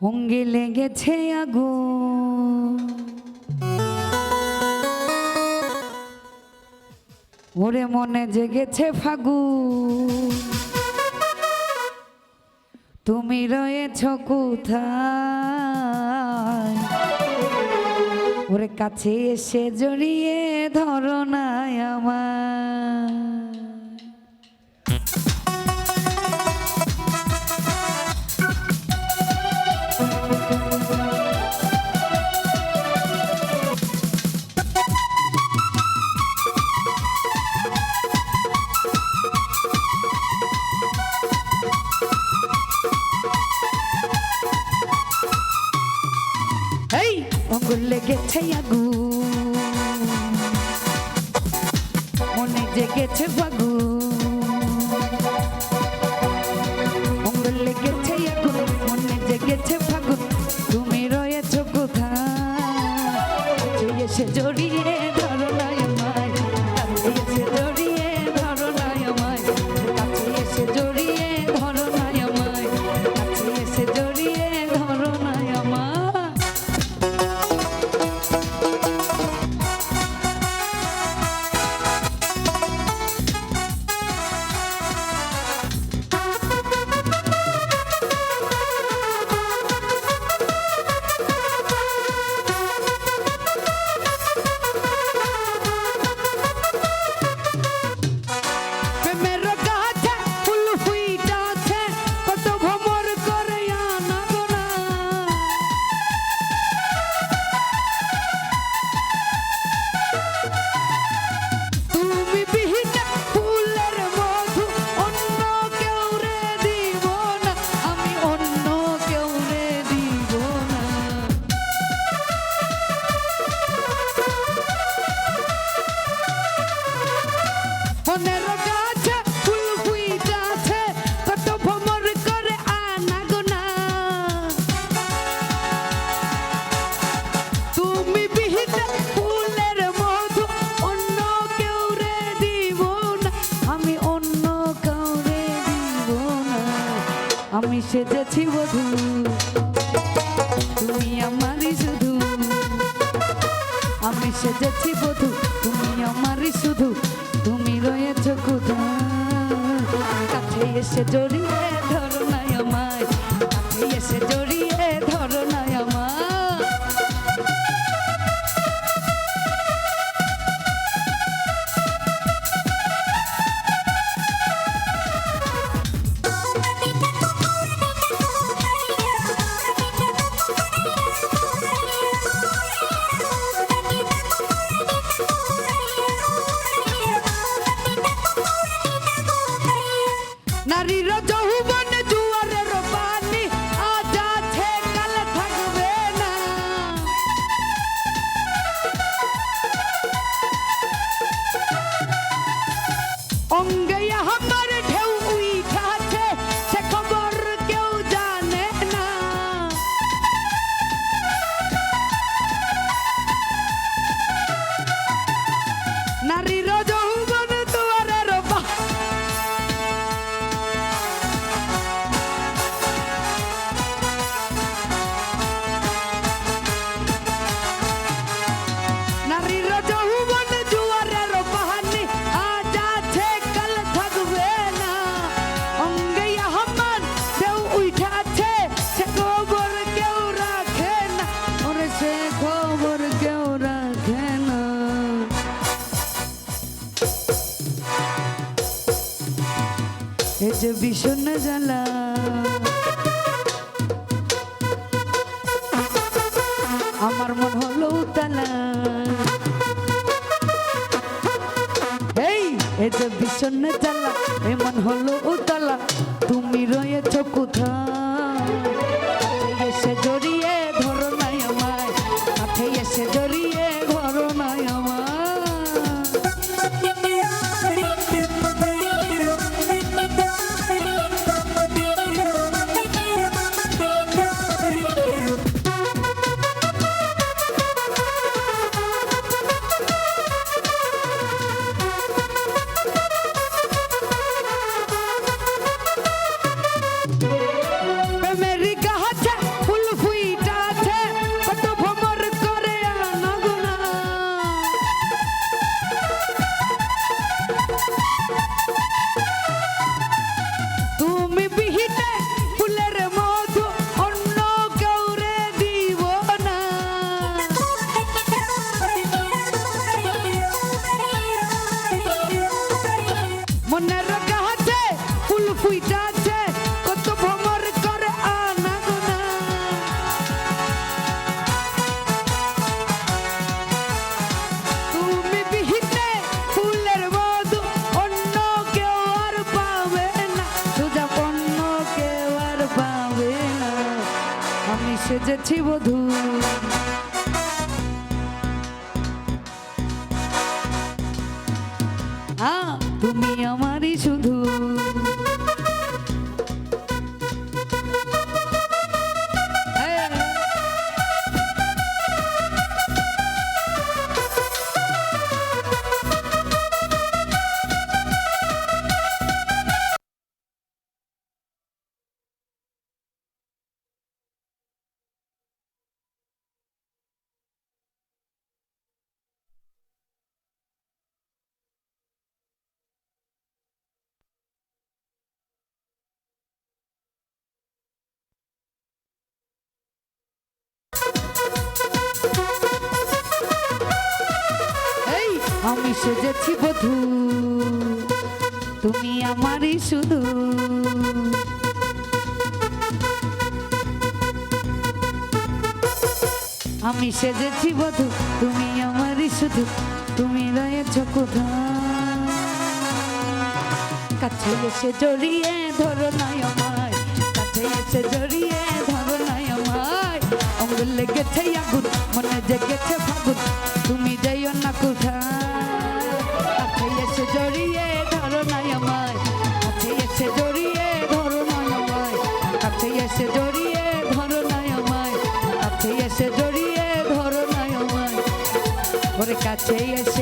অঙ্গে লেগেছে আগু ওরে মনে জেগেছে ফাগু তুমি রয়েছ কোথায়? ওরে কাছে এসে জড়িয়ে ধরনায় আমার লেগেছে আগুন মনে জেগেছে বাগুন আমি সেজেছি বধু। তুমি আমারই শুধু। আমি সেজেছি বধু তুমি আমারই শুধু। এ যে ভীষণ জ্বালা। আমার মন হলো উতালা। এই, এ যে ভীষণ জ্বালা, এ মন হলো উতলা। তুমি রয়েছ কোথায়? এসেছি বধূ। হ্যাঁ, তুমি আমি সেজেছি বধু। তুমি আমারই শুধু। আমি সেজেছি বধু, তুমি আমারই শুধু। তুমি রয়েছ কোথা কাছে এসে জড়িয়ে ধরো নয় আমায় কাছে এসে জড়িয়ে কাছে এসে